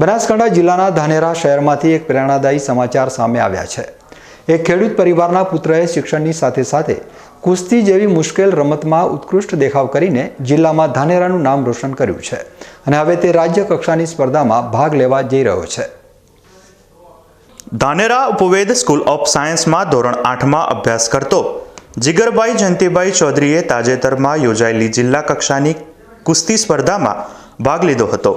બનાસકાંઠા જિલ્લાના ધાનેરા શહેરમાંથી એક પ્રેરણાદાયી સમાચાર સામે આવ્યા છે. એક ખેડૂત પરિવારના પુત્રએ શિક્ષણની સાથે સાથે કુસ્તી જેવી મુશ્કેલ રમતમાં ઉત્કૃષ્ટ દેખાવ કરીને જિલ્લામાં ધાનેરાનું નામ રોશન કર્યું છે અને હવે તે રાજ્ય કક્ષાની સ્પર્ધામાં ભાગ લેવા જઈ રહ્યો છે. ધાનેરા ઉપવેદ સ્કૂલ ઓફ સાયન્સમાં ધોરણ આઠમાં અભ્યાસ કરતો જીગરભાઈ જયંતિભાઈ ચૌધરીએ તાજેતરમાં યોજાયેલી જિલ્લા કક્ષાની કુસ્તી સ્પર્ધામાં ભાગ લીધો હતો.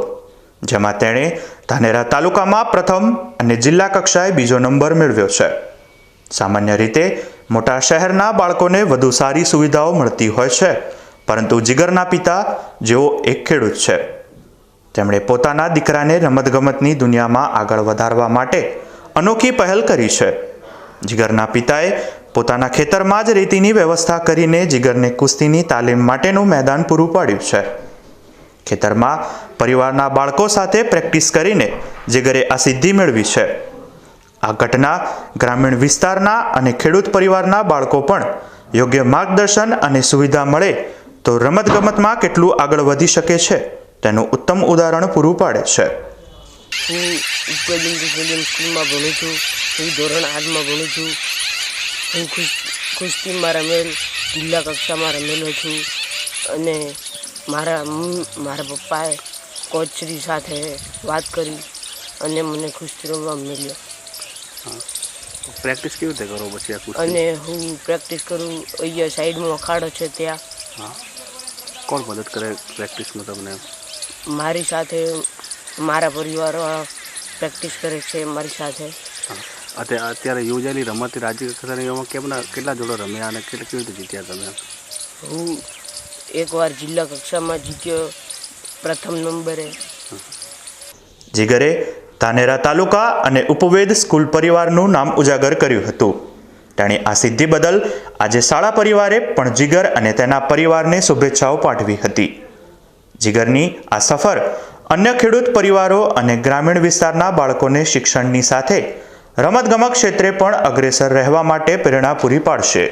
જેમાં તેણે ધાનેરા તાલુકામાં પ્રથમ અને જિલ્લા કક્ષાએ બીજો નંબર મેળવ્યો છે. સામાન્ય રીતે મોટા શહેરના બાળકોને વધુ સારી સુવિધાઓ મળતી હોય છે, પરંતુ જીગરના પિતા જેઓ એક ખેડૂત છે. તેમણે પોતાના દીકરાને રમતગમતની દુનિયામાં આગળ વધારવા માટે અનોખી પહેલ કરી છે. જીગરના પિતાએ પોતાના ખેતરમાં જ રેતીની વ્યવસ્થા કરીને જીગરને કુસ્તીની તાલીમ માટેનું મેદાન પૂરું પાડ્યું છે. ખેતરમાં પરિવારના બાળકો સાથે પ્રેક્ટિસ કરીને જીગરે આ સિદ્ધિ મેળવી છે. આ ઘટના ગ્રામીણ વિસ્તારના અને ખેડૂત પરિવારના બાળકો પણ યોગ્ય માર્ગદર્શન અને સુવિધા મળે તો રમતગમતમાં કેટલું આગળ વધી શકે છે તેનું ઉત્તમ ઉદાહરણ પૂરું પાડે છે. હું સ્કૂલમાં ભણું છું. હું ધોરણ આઠમાં ભણું છું. હું ખુશ કુસ્તીમાં રમેલ, જિલ્લા કક્ષામાં રમેલો છું. અને મારા મમ્મી મારા પપ્પાએ કોચરી સાથે વાત કરી અને મને ખુશ રમવા મળ્યો. પ્રેક્ટિસ કેવી રીતે કરો પછી અને હું પ્રેક્ટિસ કરું અહીંયા સાઈડમાં અખાડો છે ત્યાં. હા. કોણ મદદ કરે પ્રેક્ટિસમાં તમને? મારી સાથે મારા પરિવારવાળા પ્રેક્ટિસ કરે છે મારી સાથે. હા. અત્યારે અત્યારે યોજાયેલી રમત રાજ્ય કક્ષાની એમાં કેમના કેટલા જોડો રમ્યા અને કેટલા કેવી રીતે જીત્યા તમે? હું એકવાર જિલ્લા કક્ષામાં જીત્યો, પ્રથમ નંબરે. જીગરે ધાનેરા તાલુકા અને ઉપવેદ સ્કૂલ પરિવારનું નામ ઉજાગર કર્યું હતું. તેણે આ સિદ્ધિ બદલ આજે શાળા પરિવારે પણ જીગર અને તેના પરિવારને શુભેચ્છાઓ પાઠવી હતી. જીગરની આ સફર અન્ય ખેડૂત પરિવારો અને ગ્રામીણ વિસ્તારના બાળકોને શિક્ષણની સાથે રમતગમત ક્ષેત્રે પણ અગ્રેસર રહેવા માટે પ્રેરણા પૂરી પાડશે.